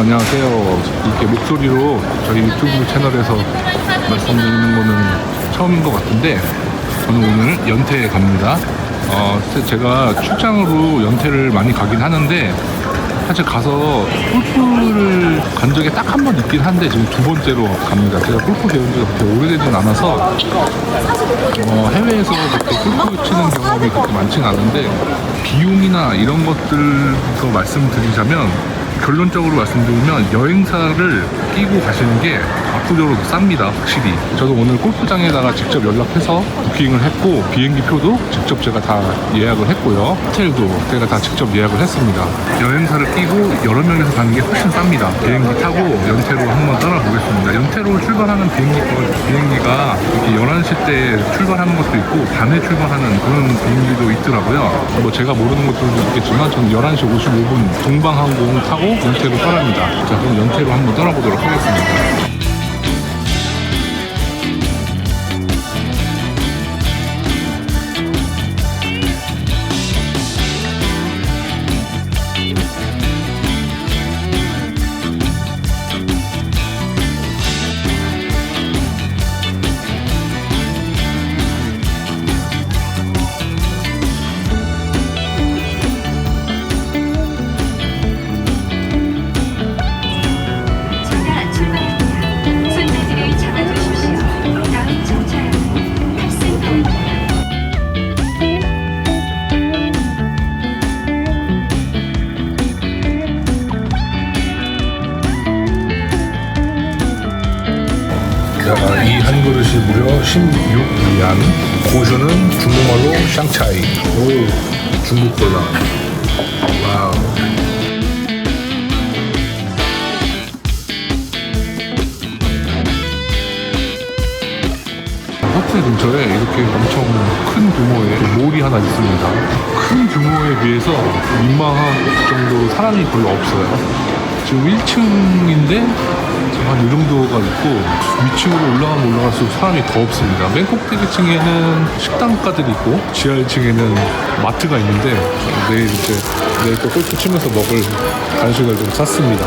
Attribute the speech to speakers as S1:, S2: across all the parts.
S1: 안녕하세요. 이렇게 목소리로 저희 유튜브 채널에서 말씀드리는 거는 처음인 것 같은데 저는 오늘 연태에 갑니다. 어, 제가 출장으로 연태를 많이 가긴 하는데 사실 가서 골프를 간 적이 딱 한 번 있긴 한데 지금 두 번째로 갑니다. 제가 골프 배운 지가 그렇게 오래되진 않아서 어, 해외에서 그렇게 골프 치는 경험이 그렇게 많지는 않은데 비용이나 이런 것들부터 말씀드리자면 결론적으로 말씀드리면 여행사를 끼고 가시는 게 압도적으로 더 쌉니다 확실히. 저도 오늘 골프장에다가 직접 연락해서 부킹을 했고 비행기 표도 직접 제가 다 예약을 했고요. 호텔도 제가 다 직접 예약을 했습니다. 여행사를 끼고 여러 명이서 가는 게 훨씬 쌉니다. 비행기 타고 연태로 한번 떠나보겠습니다. 연태로 출발하는 비행기, 비행기가 이렇게 11시 때 출발하는 것도 있고 밤에 출발하는 그런 비행기도 있더라고요. 뭐 제가 모르는 것들도 있겠지만 저는 11시 55분 동방항공 타고 연태로 떠납니다. 자 그럼 연태로 한번 떠나보도록
S2: 하겠습니다
S1: 자, 이한 그릇이 무려 16위안. 고수는 중국말로 샹차이. 오, 중국 걸라. 와우. 호텔 근처에 이렇게 엄청 큰 규모의 몰이 하나 있습니다. 큰 규모에 비해서 민망할 정도로 사람이 별로 없어요. 지금 1층인데 한 이 정도가 있고 위층으로 올라가면 올라갈수록 사람이 더 없습니다. 맨 꼭대기 층에는 식당가들이 있고 지하 1층에는 마트가 있는데 내일 이제 내일 또 골프 치면서 먹을 간식을 좀 샀습니다.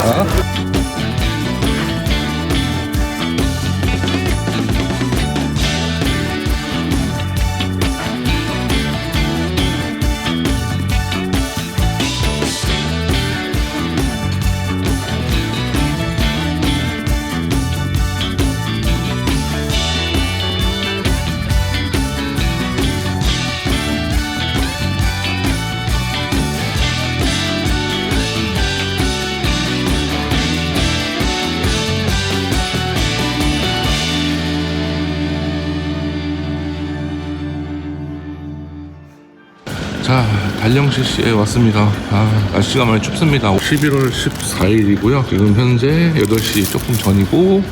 S1: 자, 달령 CC에 왔습니다. 아, 날씨가 많이 춥습니다. 11월 14일이고요. 지금 현재 8시 조금 전이고,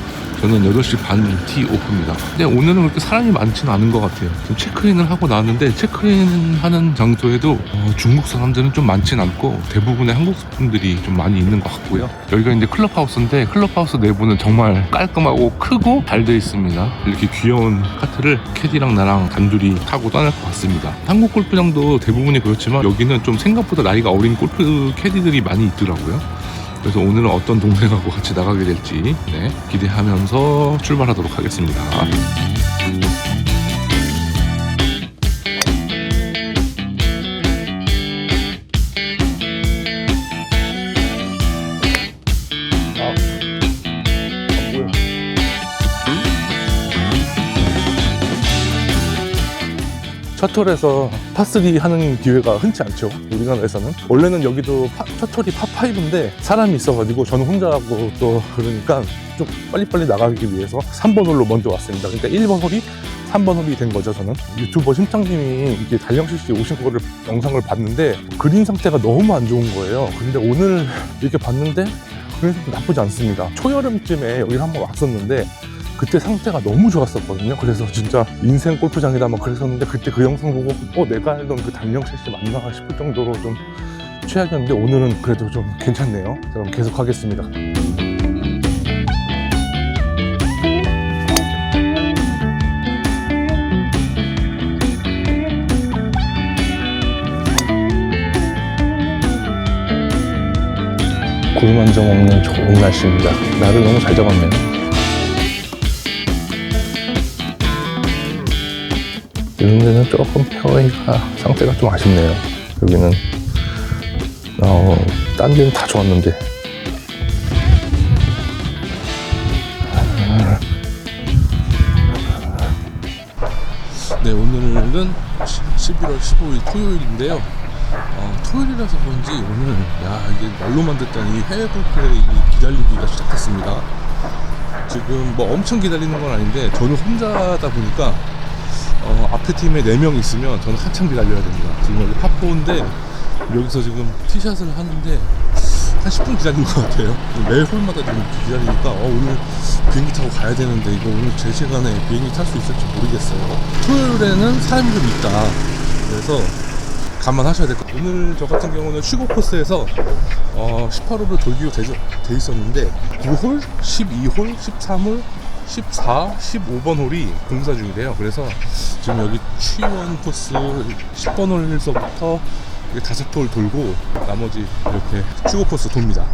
S1: 저는 8시 반 티 오프입니다. 근데 오늘은 그렇게 사람이 많지는 않은 것 같아요. 지금 체크인을 하고 나왔는데, 체크인 하는 장소에도 어, 중국 사람들은 좀 많지는 않고, 대부분의 한국 분들이 좀 많이 있는 것 같고요. 여기가 이제 클럽하우스인데, 클럽하우스 내부는 정말 깔끔하고 크고 잘 되어 있습니다. 이렇게 귀여운 카트를 캐디랑 나랑 단둘이 타고 떠날 것 같습니다. 한국 골프장도 대부분이 그렇지만 여기는 좀 생각보다 나이가 어린 골프 캐디들이 많이 있더라고요. 그래서 오늘은 어떤 동생하고 같이 나가게 될지 네, 기대하면서 출발하도록 하겠습니다. 셔틀에서 파3 하는 기회가 흔치 않죠. 우리나라에서는. 원래는 여기도 파- 셔틀이 파5인데 사람이 있어가지고 저는 혼자 하고 또 그러니까 좀 빨리빨리 나가기 위해서 3번 홀로 먼저 왔습니다. 그러니까 1번 홀이 3번 홀이 된 거죠, 저는. 유튜버 심장님이 이게 달령실씨 오신 거를 영상을 봤는데 그린 상태가 너무 안 좋은 거예요. 근데 오늘 이렇게 봤는데 그래도 나쁘지 않습니다. 초여름쯤에 여기 한번 왔었는데 그때 상태가 너무 좋았었거든요. 그래서 진짜 인생 골프장이다 막 그랬었는데 그때 그 영상 보고 어 내가 알던 그 달령 셋이 맞나 싶을 정도로 좀 최악이었는데 오늘은 그래도 좀 괜찮네요. 그럼 계속 하겠습니다. 구름 한 점 없는 좋은 날씨입니다. 날을 너무 잘 잡았네요. 이런 데는 조금 페어웨이가 상태가 좀 아쉽네요. 여기는 어, 딴 데는 다 좋았는데 네, 오늘은 11월 15일 토요일인데요. 어, 토요일이라서 그런지 오늘 야 이게 말로만 듣다니 해외 골프의 기다리기가 시작했습니다. 지금 뭐 엄청 기다리는 건 아닌데 저는 혼자다 보니까 어, 앞에 팀에 4명 있으면 저는 한참 기다려야 됩니다. 지금 여기 팝4인데 여기서 지금 티샷을 하는데 한 10분 기다린 것 같아요. 매 홀마다 지금 기다리니까 어, 오늘 비행기 타고 가야 되는데 이거 오늘 제 시간에 비행기 탈 수 있을지 모르겠어요. 토요일에는 사람이 좀 있다. 그래서 감안하셔야 될 것 같아요. 오늘 저 같은 경우는 쉬고 코스에서 어, 18홀을 돌기로 돼, 돼 있었는데 9홀, 12홀, 13홀, 14, 15번 홀이 공사 중이래요. 그래서 지금 여기 취원 코스 10번 홀에서부터 다섯 홀 돌고 나머지 이렇게 추고 코스 돕니다.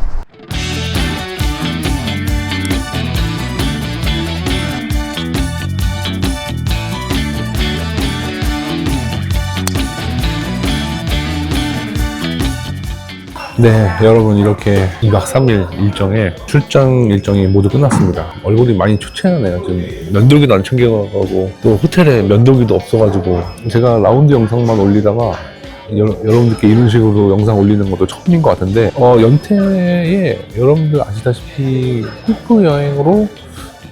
S1: 네, 여러분 이렇게 2박 3일 일정에 출장 일정이 모두 끝났습니다. 얼굴이 많이 초췌하네요. 지금 면도기도 안 챙겨가고 또 호텔에 면도기도 없어가지고 제가 라운드 영상만 올리다가 여, 러 분들께 이런 식으로 영상 올리는 것도 처음인 것 같은데 어, 연태에 여러분들 아시다시피 골프 여행으로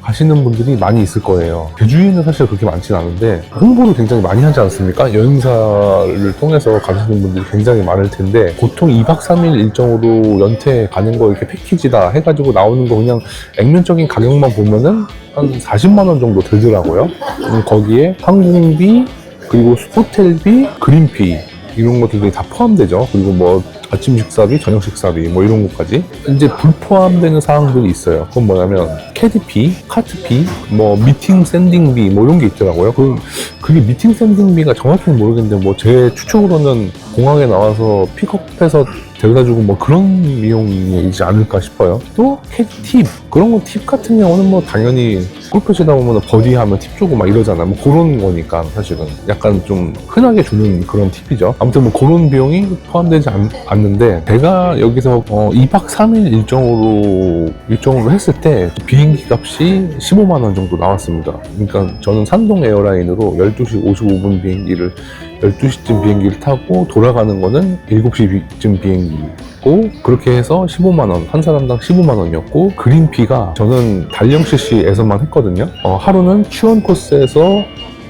S1: 가시는 분들이 많이 있을 거예요. 제주에는 사실 그렇게 많지는 않은데 홍보를 굉장히 많이 하지 않습니까? 여행사를 통해서 가시는 분들이 굉장히 많을 텐데 보통 2박 3일 일정으로 연태 가는 거 이렇게 패키지다 해가지고 나오는 거 그냥 액면적인 가격만 보면은 한 40만 원 정도 들더라고요. 음, 거기에 항공비 그리고 호텔비, 그린피 이런 것들이 다 포함되죠. 그리고 뭐 아침 식사비, 저녁 식사비 뭐 이런 것까지 이제 불 포함되는 사항들이 있어요. 그건 뭐냐면 캐디피, 카트피, 뭐 미팅 샌딩비 뭐 이런 게 있더라고요. 그 그게 미팅 샌딩비가 정확히는 모르겠는데 뭐 제 추측으로는 공항에 나와서 픽업해서 데려다주고 뭐 그런 비용이지 않을까 싶어요. 또 캡팁 그런 거 팁 같은 경우는 뭐 당연히 골프 치다 보면 버디하면 팁 주고 막 이러잖아. 뭐 그런 거니까 사실은 약간 좀 흔하게 주는 그런 팁이죠. 아무튼 뭐 그런 비용이 포함되지 않, 는데 제가 여기서 어 2박 3일 일정으로 일정으로 했을 때 비행기 값이 15만 원 정도 나왔습니다. 그러니까 저는 산동 에어라인으로 12시 55분 비행기를 12시쯤 비행기를 타고 돌아가는 거는 7시쯤 비행기고 그렇게 해서 15만 원, 한 사람당 15만 원이었고 그린피가 저는 달령 CC에서만 했거든요. 어, 하루는 추원 코스에서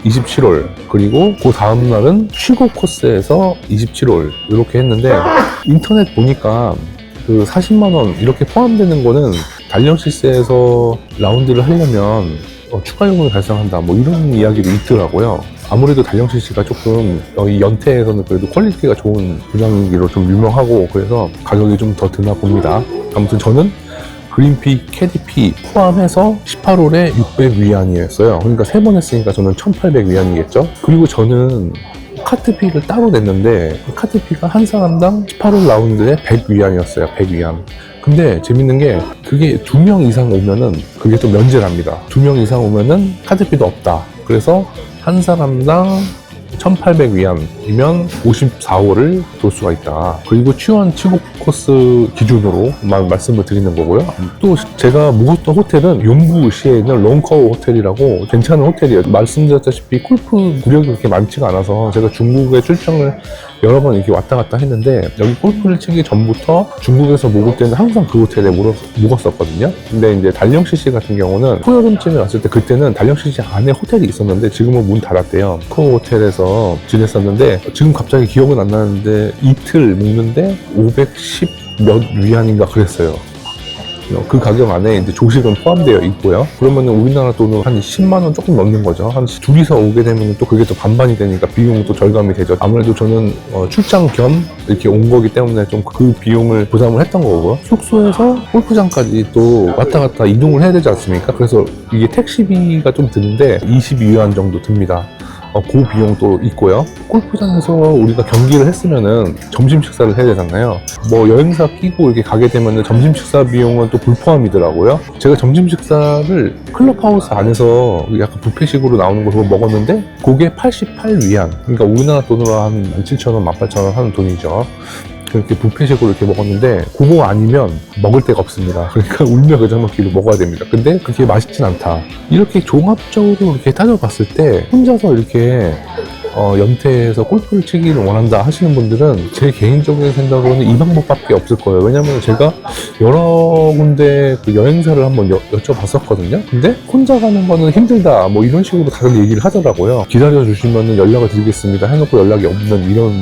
S1: 27홀 그리고 그 다음 날은 취고 코스에서 27홀 이렇게 했는데 인터넷 보니까 그 40만 원 이렇게 포함되는 거는 달령 CC에서 라운드를 하려면 어, 추가 요금을 발생한다 뭐 이런 이야기도 있더라고요. 아무래도 달령 CC가 조금 어, 이 연태에서는 그래도 퀄리티가 좋은 구장이기로 좀 유명하고 그래서 가격이 좀 더 드나 봅니다. 아무튼 저는 그린피, 캐디피 포함해서 18홀에 600위안이었어요. 그러니까 세 번 했으니까 저는 1800위안이겠죠? 그리고 저는 카트피를 따로 냈는데 카트피가 한 사람당 18홀 라운드에 100위안이었어요. 100위안. 근데 재밌는 게 그게 두 명 이상 오면은 그게 또 면제랍니다. 두 명 이상 오면은 카트피도 없다. 그래서 한 사람당 1800위안이면 54호를 돌 수가 있다. 그리고 취원 치국 코스 기준으로 만 말씀을 드리는 거고요. 또 제가 묵었던 호텔은 용부시에 있는 롱커우 호텔이라고 괜찮은 호텔이에요. 말씀드렸다시피 골프 구력이 그렇게 많지가 않아서 제가 중국에 출장을 여러 번 이렇게 왔다 갔다 했는데 여기 골프를 치기 전부터 중국에서 묵을 때는 항상 그 호텔에 묵었, 묵었었거든요. 근데 이제 달령 CC 같은 경우는 초여름쯤에 왔을 때 그때는 달령 CC 안에 호텔이 있었는데 지금은 문 닫았대요. 그 호텔에서 지냈었는데 지금 갑자기 기억은 안 나는데 이틀 묵는데 510 몇 위안인가 그랬어요. 그 가격 안에 이제 조식은 포함되어 있고요. 그러면 우리나라 돈으로 한 10만 원 조금 넘는 거죠. 한 둘이서 오게 되면 또 그게 또 반반이 되니까 비용도 절감이 되죠. 아무래도 저는 어, 출장 겸 이렇게 온 거기 때문에 좀 그 비용을 부담을 했던 거고요. 숙소에서 골프장까지 또 왔다 갔다 이동을 해야 되지 않습니까? 그래서 이게 택시비가 좀 드는데 22위안 정도 듭니다. 어, 그 비용도 있고요. 골프장에서 우리가 경기를 했으면은 점심 식사를 해야 되잖아요. 뭐 여행사 끼고 이렇게 가게 되면은 점심 식사 비용은 또 불포함이더라고요. 제가 점심 식사를 클럽하우스 안에서 약간 뷔페식으로 나오는 걸 먹었는데 그게 88 위안. 그러니까 우리나라 돈으로 한 17,000원, 18,000원 하는 돈이죠. 그렇게 뷔페식으로 이렇게 먹었는데 그거 아니면 먹을 데가 없습니다. 그러니까 울며 먹기로 먹어야 됩니다. 근데 그게 맛있진 않다. 이렇게 종합적으로 이렇게 따져봤을 때 혼자서 이렇게 어, 연태에서 골프를 치기를 원한다 하시는 분들은 제 개인적인 생각으로는 이 방법밖에 없을 거예요. 왜냐면 제가 여러 군데 그 여행사를 한번 여, 여쭤봤었거든요. 근데 혼자 가는 거는 힘들다 뭐 이런 식으로 다들 얘기를 하더라고요. 기다려 주시면 연락을 드리겠습니다 해놓고 연락이 없는 이런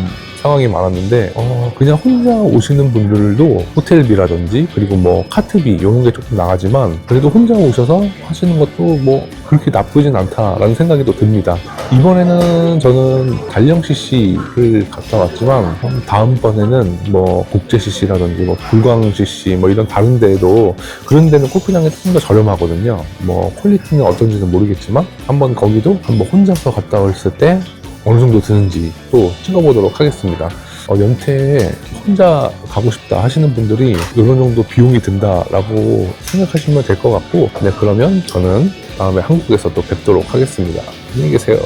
S1: 상황이 많았는데 어, 그냥 혼자 오시는 분들도 호텔비라든지 그리고 뭐 카트비 이런 게 조금 나가지만 그래도 혼자 오셔서 하시는 것도 뭐 그렇게 나쁘진 않다라는 생각이 또 듭니다. 이번에는 저는 달령 CC를 갔다 왔지만 다음번에는 뭐 국제 CC라든지 뭐 불광 CC 뭐 이런 다른 데도 그런 데는 골프장이 좀더 저렴하거든요. 뭐 퀄리티는 어떤지는 모르겠지만 한번 거기도 한번 혼자서 갔다 왔을 때 어느 정도 드는지 또 찍어보도록 하겠습니다. 어, 연태에 혼자 가고 싶다 하시는 분들이 이런 정도 비용이 든다라고 생각하시면 될 것 같고, 네, 그러면 저는 다음에 한국에서 또 뵙도록 하겠습니다. 안녕히 계세요.